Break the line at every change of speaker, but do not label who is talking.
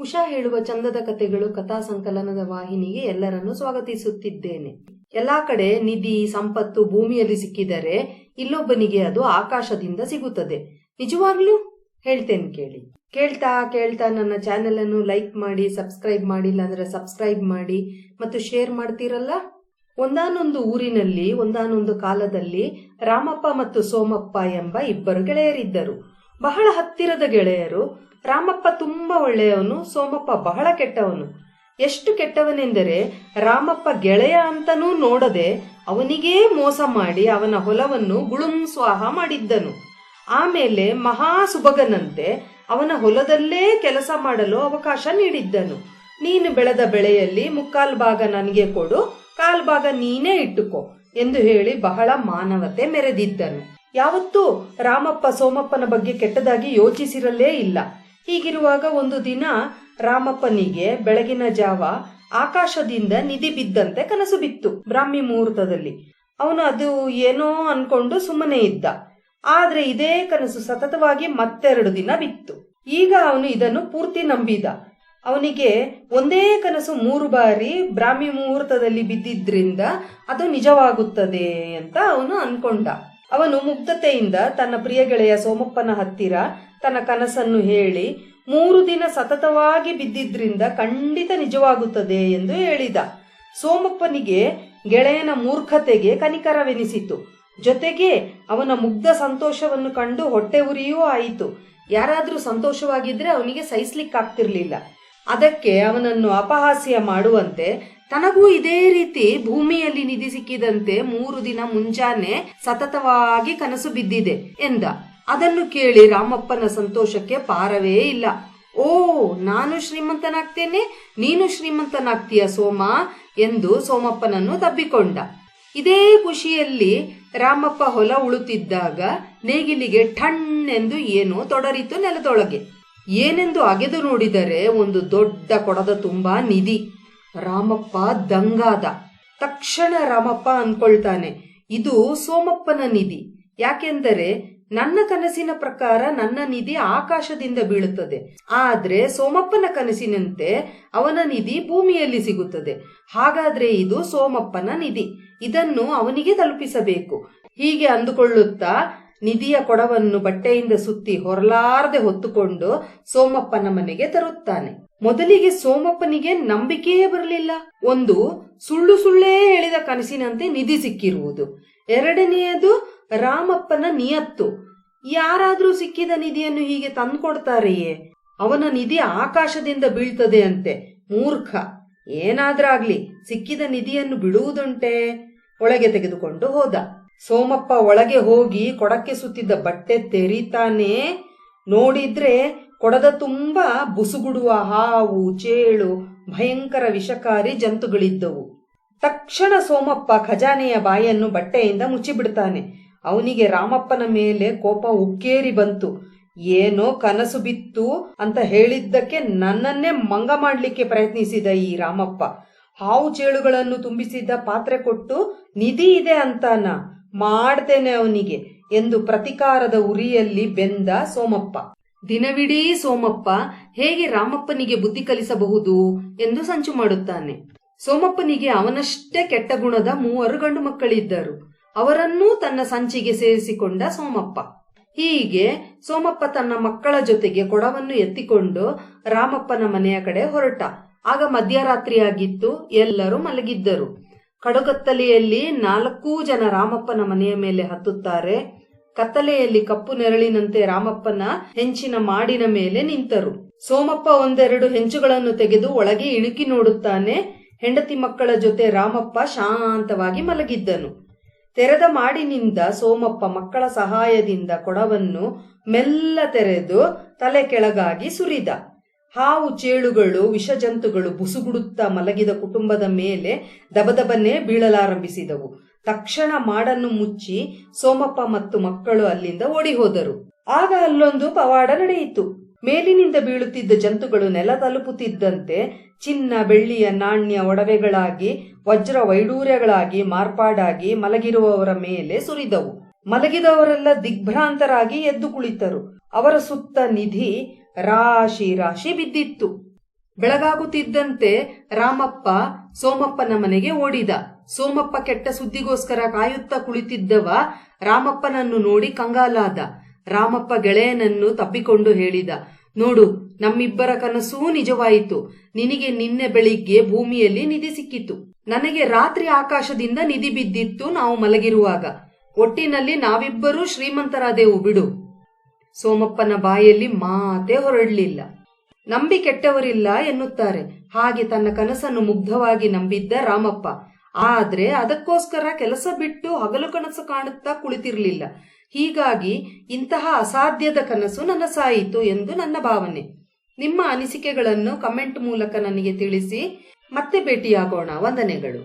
ಉಷಾ ಹೇಳುವ ಚಂದದ ಕಥೆಗಳು ಕಥಾ ಸಂಕಲನದ ವಾಹಿನಿಗೆ ಎಲ್ಲರನ್ನು ಸ್ವಾಗತಿಸುತ್ತಿದ್ದೇನೆ. ಎಲ್ಲಾ ಕಡೆ ನಿಧಿ, ಸಂಪತ್ತು ಭೂಮಿಯಲ್ಲಿ ಸಿಕ್ಕಿದರೆ ಇಲ್ಲೊಬ್ಬನಿಗೆ ಅದು ಆಕಾಶದಿಂದ ಸಿಗುತ್ತದೆ. ನಿಜವಾಗ್ಲೂ? ಹೇಳ್ತೇನೆ ಕೇಳಿ. ಕೇಳ್ತಾ ಕೇಳ್ತಾ ನನ್ನ ಚಾನೆಲ್ ಅನ್ನು ಲೈಕ್ ಮಾಡಿ ಸಬ್ಸ್ಕ್ರೈಬ್ ಮಾಡಿ ಅಂದ್ರೆ ಸಬ್ಸ್ಕ್ರೈಬ್ ಮಾಡಿ ಮತ್ತು ಶೇರ್ ಮಾಡ್ತೀರಲ್ಲ? ಒಂದಾನೊಂದು ಊರಿನಲ್ಲಿ, ಒಂದಾನೊಂದು ಕಾಲದಲ್ಲಿ ರಾಮಪ್ಪ ಮತ್ತು ಸೋಮಪ್ಪ ಎಂಬ ಇಬ್ಬರು ಗೆಳೆಯರಿದ್ದರು. ಬಹಳ ಹತ್ತಿರದ ಗೆಳೆಯರು ರಾಮಪ್ಪ ತುಂಬಾ ಒಳ್ಳೆಯವನು, ಸೋಮಪ್ಪ ಬಹಳ ಕೆಟ್ಟವನು. ಎಷ್ಟು ಕೆಟ್ಟವನೆಂದರೆ, ರಾಮಪ್ಪ ಗೆಳೆಯ ಅಂತನೂ ನೋಡದೆ ಅವನಿಗೇ ಮೋಸ ಮಾಡಿ ಅವನ ಹೊಲವನ್ನು ಗುಳುಂ ಸ್ವಾಹ ಮಾಡಿದ್ದನು. ಆಮೇಲೆ ಮಹಾ ಸುಭಗನಂತೆ ಅವನ ಹೊಲದಲ್ಲೇ ಕೆಲಸ ಮಾಡಲು ಅವಕಾಶ ನೀಡಿದ್ದನು. ನೀನು ಬೆಳೆದ ಬೆಳೆಯಲ್ಲಿ ಮುಕ್ಕಾಲ್ ಭಾಗ ನನಗೆ ಕೊಡು, ಕಾಲ್ ಭಾಗ ನೀನೇ ಇಟ್ಟುಕೋ ಎಂದು ಹೇಳಿ ಬಹಳ ಮಾನವತೆ ಮೆರೆದಿದ್ದನು. ಯಾವತ್ತೂ ರಾಮಪ್ಪ ಸೋಮಪ್ಪನ ಬಗ್ಗೆ ಕೆಟ್ಟದಾಗಿ ಯೋಚಿಸಿರಲೇ ಇಲ್ಲ. ಹೀಗಿರುವಾಗ ಒಂದು ದಿನ ರಾಮಪ್ಪನಿಗೆ ಬೆಳಗಿನ ಜಾವ ಆಕಾಶದಿಂದ ನಿಧಿ ಬಿದ್ದಂತೆ ಕನಸು ಬಿತ್ತು ಬ್ರಾಹ್ಮಿ ಮುಹೂರ್ತದಲ್ಲಿ. ಅವನು ಅದು ಏನೋ ಅನ್ಕೊಂಡು ಸುಮ್ಮನೆ ಇದ್ದ. ಆದ್ರೆ ಇದೇ ಕನಸು ಸತತವಾಗಿ ಮತ್ತೆರಡು ದಿನ ಬಿತ್ತು. ಈಗ ಅವನು ಇದನ್ನು ಪೂರ್ತಿ ನಂಬಿದ. ಅವನಿಗೆ ಒಂದೇ ಕನಸು ಮೂರು ಬಾರಿ ಬ್ರಾಹ್ಮಿ ಮುಹೂರ್ತದಲ್ಲಿ ಬಿದ್ದಿದ್ರಿಂದ ಅದು ನಿಜವಾಗುತ್ತದೆ ಅಂತ ಅವನು ಅನ್ಕೊಂಡ. ಅವನು ಮುಗ್ಧತೆಯಿಂದ ತನ್ನ ಪ್ರಿಯ ಗೆಳೆಯ ಸೋಮಪ್ಪನ ಹತ್ತಿರ ತನ್ನ ಕನಸನ್ನು ಹೇಳಿ ಮೂರು ದಿನ ಸತತವಾಗಿ ಬಿದ್ದಿದ್ರಿಂದ ಖಂಡಿತ ನಿಜವಾಗುತ್ತದೆ ಎಂದು ಹೇಳಿದ. ಸೋಮಪ್ಪನಿಗೆ ಗೆಳೆಯನ ಮೂರ್ಖತೆಗೆ ಕನಿಕರವೆನಿಸಿತು. ಜೊತೆಗೆ ಅವನ ಮುಗ್ಧ ಸಂತೋಷವನ್ನು ಕಂಡು ಹೊಟ್ಟೆ ಉರಿಯೂ ಆಯಿತು. ಯಾರಾದರೂ ಸಂತೋಷವಾಗಿದ್ರೆ ಅವನಿಗೆ ಸಹಿಸ್ಲಿಕ್ಕಾಗ್ತಿರ್ಲಿಲ್ಲ. ಅದಕ್ಕೆ ಅವನನ್ನು ಅಪಹಾಸ್ಯ ಮಾಡುವಂತೆ ತನಗೂ ಇದೇ ರೀತಿ ಭೂಮಿಯಲ್ಲಿ ನಿಧಿ ಸಿಕ್ಕಿದಂತೆ ಮೂರು ದಿನ ಮುಂಜಾನೆ ಸತತವಾಗಿ ಕನಸು ಬಿದ್ದಿದೆ ಎಂದ. ಅದನ್ನು ಕೇಳಿ ರಾಮಪ್ಪನ ಸಂತೋಷಕ್ಕೆ ಪಾರವೇ ಇಲ್ಲ. ಓ, ನಾನು ಶ್ರೀಮಂತನಾಗ್ತೇನೆ, ನೀನು ಶ್ರೀಮಂತನಾಗ್ತೀಯ ಸೋಮ ಎಂದು ಸೋಮಪ್ಪನನ್ನು ತಬ್ಬಿಕೊಂಡ. ಇದೇ ಖುಷಿಯಲ್ಲಿ ರಾಮಪ್ಪ ಹೊಲ ಉಳುತ್ತಿದ್ದಾಗ ನೇಗಿಲಿಗೆ ಠಣ್ ಎಂದು ಏನೋ ತೊಡರಿತು ನೆಲದೊಳಗೆ. ಏನೆಂದು ಅಗೆದು ನೋಡಿದರೆ ಒಂದು ದೊಡ್ಡ ಕೊಡದ ತುಂಬಾ ನಿಧಿ. ರಾಮಪ್ಪ ದಂಗಾದ. ತಕ್ಷಣ ರಾಮಪ್ಪ ಅನ್ಕೊಳ್ತಾನೆ ಇದು ಸೋಮಪ್ಪನ ನಿಧಿ. ಯಾಕೆಂದರೆ ನನ್ನ ಕನಸಿನ ಪ್ರಕಾರ ನನ್ನ ನಿಧಿ ಆಕಾಶದಿಂದ ಬೀಳುತ್ತದೆ. ಆದ್ರೆ ಸೋಮಪ್ಪನ ಕನಸಿನಂತೆ ಅವನ ನಿಧಿ ಭೂಮಿಯಲ್ಲಿ ಸಿಗುತ್ತದೆ. ಹಾಗಾದ್ರೆ ಇದು ಸೋಮಪ್ಪನ ನಿಧಿ. ಇದನ್ನು ಅವನಿಗೆ ತಲುಪಿಸಬೇಕು. ಹೀಗೆ ಅಂದುಕೊಳ್ಳುತ್ತಾ ನಿಧಿಯ ಕೊಡವನ್ನು ಬಟ್ಟೆಯಿಂದ ಸುತ್ತಿ ಹೊರಲಾರದೆ ಹೊತ್ತುಕೊಂಡು ಸೋಮಪ್ಪನ ಮನೆಗೆ ತರುತ್ತಾನೆ. ಮೊದಲಿಗೆ ಸೋಮಪ್ಪನಿಗೆ ನಂಬಿಕೆಯೇ ಬರಲಿಲ್ಲ. ಒಂದು ಸುಳ್ಳು ಸುಳ್ಳೇ ಹೇಳಿದ ಕನಸಿನಂತೆ ನಿಧಿ ಸಿಕ್ಕಿರುವುದು. ಎರಡನೆಯದು ರಾಮಪ್ಪನ ನಿಯತ್ತು. ಯಾರಾದ್ರೂ ಸಿಕ್ಕಿದ ನಿಧಿಯನ್ನು ಹೀಗೆ ತಂದ್ಕೊಡ್ತಾರೆಯೇ? ಅವನ ನಿಧಿ ಆಕಾಶದಿಂದ ಬೀಳ್ತದೆ ಅಂತೆ, ಮೂರ್ಖ. ಏನಾದ್ರಾಗ್ಲಿ ಸಿಕ್ಕಿದ ನಿಧಿಯನ್ನು ಬಿಡುವುದುಂಟೆ? ಒಳಗೆ ತೆಗೆದುಕೊಂಡು ಹೋದ. ಸೋಮಪ್ಪ ಒಳಗೆ ಹೋಗಿ ಕೊಡಕ್ಕೆ ಸುತ್ತಿದ್ದ ಬಟ್ಟೆ ತೆರೀತಾನೆ. ನೋಡಿದ್ರೆ ಕೊಡದ ತುಂಬಾ ಬುಸುಗುಡುವ ಹಾವು, ಚೇಳು, ಭಯಂಕರ ವಿಷಕಾರಿ ಜಂತುಗಳಿದ್ದವು. ತಕ್ಷಣ ಸೋಮಪ್ಪ ಖಜಾನೆಯ ಬಾಯನ್ನು ಬಟ್ಟೆಯಿಂದ ಮುಚ್ಚಿಬಿಡ್ತಾನೆ. ಅವನಿಗೆ ರಾಮಪ್ಪನ ಮೇಲೆ ಕೋಪ ಉಕ್ಕೇರಿ ಬಂತು. ಏನೋ ಕನಸು ಬಿತ್ತು ಅಂತ ಹೇಳಿದ್ದಕ್ಕೆ ನನ್ನನ್ನೇ ಮಂಗ ಮಾಡ್ಲಿಕ್ಕೆ ಪ್ರಯತ್ನಿಸಿದ ಈ ರಾಮಪ್ಪ. ಹಾವು ಚೇಳುಗಳನ್ನು ತುಂಬಿಸಿದ್ದ ಪಾತ್ರೆ ಕೊಟ್ಟು, ನಿಧಿ ಇದೆ ಅಂತಾನ? ಮಾಡ್ತೇನೆ ಅವನಿಗೆ ಎಂದು ಪ್ರತಿಕಾರದ ಉರಿಯಲ್ಲಿ ಬೆಂದ ಸೋಮಪ್ಪ. ದಿನವಿಡೀ ಸೋಮಪ್ಪ, ಹೇಗೆ ರಾಮಪ್ಪನಿಗೆ ಬುದ್ಧಿ ಕಲಿಸಬಹುದು ಎಂದು ಸಂಚು ಮಾಡುತ್ತಾನೆ. ಸೋಮಪ್ಪನಿಗೆ ಅವನಷ್ಟೇ ಕೆಟ್ಟ ಗುಣದ ಮೂವರು ಗಂಡು ಮಕ್ಕಳಿದ್ದರು. ಅವರನ್ನೂ ತನ್ನ ಸಂಚಿಗೆ ಸೇರಿಸಿಕೊಂಡ ಸೋಮಪ್ಪ. ಹೀಗೆ ಸೋಮಪ್ಪ ತನ್ನ ಮಕ್ಕಳ ಜೊತೆಗೆ ಕೊಡವನ್ನು ಎತ್ತಿಕೊಂಡು ರಾಮಪ್ಪನ ಮನೆಯ ಕಡೆ ಹೊರಟ. ಆಗ ಮಧ್ಯರಾತ್ರಿಯಾಗಿತ್ತು, ಎಲ್ಲರೂ ಮಲಗಿದ್ದರು. ಕಡುಗತ್ತಲೆಯಲ್ಲಿ ನಾಲ್ಕೂ ಜನ ರಾಮಪ್ಪನ ಮನೆಯ ಮೇಲೆ ಹತ್ತುತ್ತಾರೆ. ಕತ್ತಲೆಯಲ್ಲಿ ಕಪ್ಪು ನೆರಳಿನಂತೆ ರಾಮಪ್ಪನ ಹೆಂಚಿನ ಮಾಡಿನ ಮೇಲೆ ನಿಂತರು. ಸೋಮಪ್ಪ ಒಂದೆರಡು ಹೆಂಚುಗಳನ್ನು ತೆಗೆದು ಒಳಗೆ ಇಣುಕಿ ನೋಡುತ್ತಾನೆ. ಹೆಂಡತಿ ಮಕ್ಕಳ ಜೊತೆ ರಾಮಪ್ಪ ಶಾಂತವಾಗಿ ಮಲಗಿದ್ದನು. ತೆರೆದ ಮಾಡಿನಿಂದ ಸೋಮಪ್ಪ ಮಕ್ಕಳ ಸಹಾಯದಿಂದ ಕೊಡವನ್ನು ಮೆಲ್ಲ ತೆರೆದು ತಲೆ ಕೆಳಗಾಗಿ ಸುರಿದ. ಹಾವು ಚೇಳುಗಳು, ವಿಷಜಂತುಗಳು ಬುಸುಗುಡುತ್ತಾ ಮಲಗಿದ ಕುಟುಂಬದ ಮೇಲೆ ದಬದಬನ್ನೇ ಬೀಳಲಾರಂಭಿಸಿದವು. ತಕ್ಷಣ ಮಾಡನ್ನು ಮುಚ್ಚಿ ಸೋಮಪ್ಪ ಮತ್ತು ಮಕ್ಕಳು ಅಲ್ಲಿಂದ ಓಡಿ ಹೋದರು ಆಗ ಅಲ್ಲೊಂದು ಪವಾಡ ನಡೆಯಿತು. ಮೇಲಿನಿಂದ ಬೀಳುತ್ತಿದ್ದ ಜಂತುಗಳು ನೆಲ ತಲುಪುತ್ತಿದ್ದಂತೆ ಚಿನ್ನ, ಬೆಳ್ಳಿಯ, ನಾಣ್ಯ, ಒಡವೆಗಳಾಗಿ, ವಜ್ರ ವೈಡೂರ್ಯಗಳಾಗಿ, ಮಾರ್ಪಾಡಾಗಿ ಮಲಗಿರುವವರ ಮೇಲೆ ಸುರಿದವು. ಮಲಗಿದವರೆಲ್ಲ ದಿಗ್ಭ್ರಾಂತರಾಗಿ ಎದ್ದು ಕುಳಿತರು. ಅವರ ಸುತ್ತ ನಿಧಿ, ರಾಶಿ ರಾಶಿ ಬಿದ್ದಿತ್ತು. ಬೆಳಗಾಗುತ್ತಿದ್ದಂತೆ ರಾಮಪ್ಪ ಸೋಮಪ್ಪನ ಮನೆಗೆ ಓಡಿದ. ಸೋಮಪ್ಪ ಕೆಟ್ಟ ಸುದ್ದಿಗೋಸ್ಕರ ಕಾಯುತ್ತಾ ಕುಳಿತಿದ್ದವ ರಾಮಪ್ಪನನ್ನು ನೋಡಿ ಕಂಗಾಲಾದ. ರಾಮಪ್ಪ ಗೆಳೆಯನನ್ನು ತಬ್ಬಿಕೊಂಡು ಹೇಳಿದ. ನೋಡು, ನಮ್ಮಿಬ್ಬರ ಕನಸೂ ನಿಜವಾಯಿತು. ನಿನಗೆ ನಿನ್ನೆ ಬೆಳಿಗ್ಗೆ ಭೂಮಿಯಲ್ಲಿ ನಿಧಿ ಸಿಕ್ಕಿತು ನನಗೆ ರಾತ್ರಿ ಆಕಾಶದಿಂದ ನಿಧಿ ಬಿದ್ದಿತ್ತು ನಾವು ಮಲಗಿರುವಾಗ. ಒಟ್ಟಿನಲ್ಲಿ ನಾವಿಬ್ಬರೂ ಶ್ರೀಮಂತರಾದೆವು, ಬಿಡು. ಸೋಮಪ್ಪನ ಬಾಯಲ್ಲಿ ಮಾತೇ ಹೊರಡಲಿಲ್ಲ. ನಂಬಿ ಕೆಟ್ಟವರಿಲ್ಲ ಎನ್ನುತ್ತಾರೆ. ಹಾಗೆ ತನ್ನ ಕನಸನ್ನು ಮುಗ್ಧವಾಗಿ ನಂಬಿದ್ದ ರಾಮಪ್ಪ. ಆದ್ರೆ ಅದಕ್ಕೋಸ್ಕರ ಕೆಲಸ ಬಿಟ್ಟು ಹಗಲು ಕನಸು ಕಾಣುತ್ತಾ ಕುಳಿತಿರಲಿಲ್ಲ. ಹೀಗಾಗಿ ಇಂತಹ ಅಸಾಧ್ಯದ ಕನಸು ನನಸಾಯಿತು ಎಂದು ನನ್ನ ಭಾವನೆ. ನಿಮ್ಮ ಅನಿಸಿಕೆಗಳನ್ನು ಕಮೆಂಟ್ ಮೂಲಕ ನನಗೆ ತಿಳಿಸಿ ಮತ್ತೆ ಭೇಟಿಯಾಗೋಣ. ವಂದನೆಗಳು.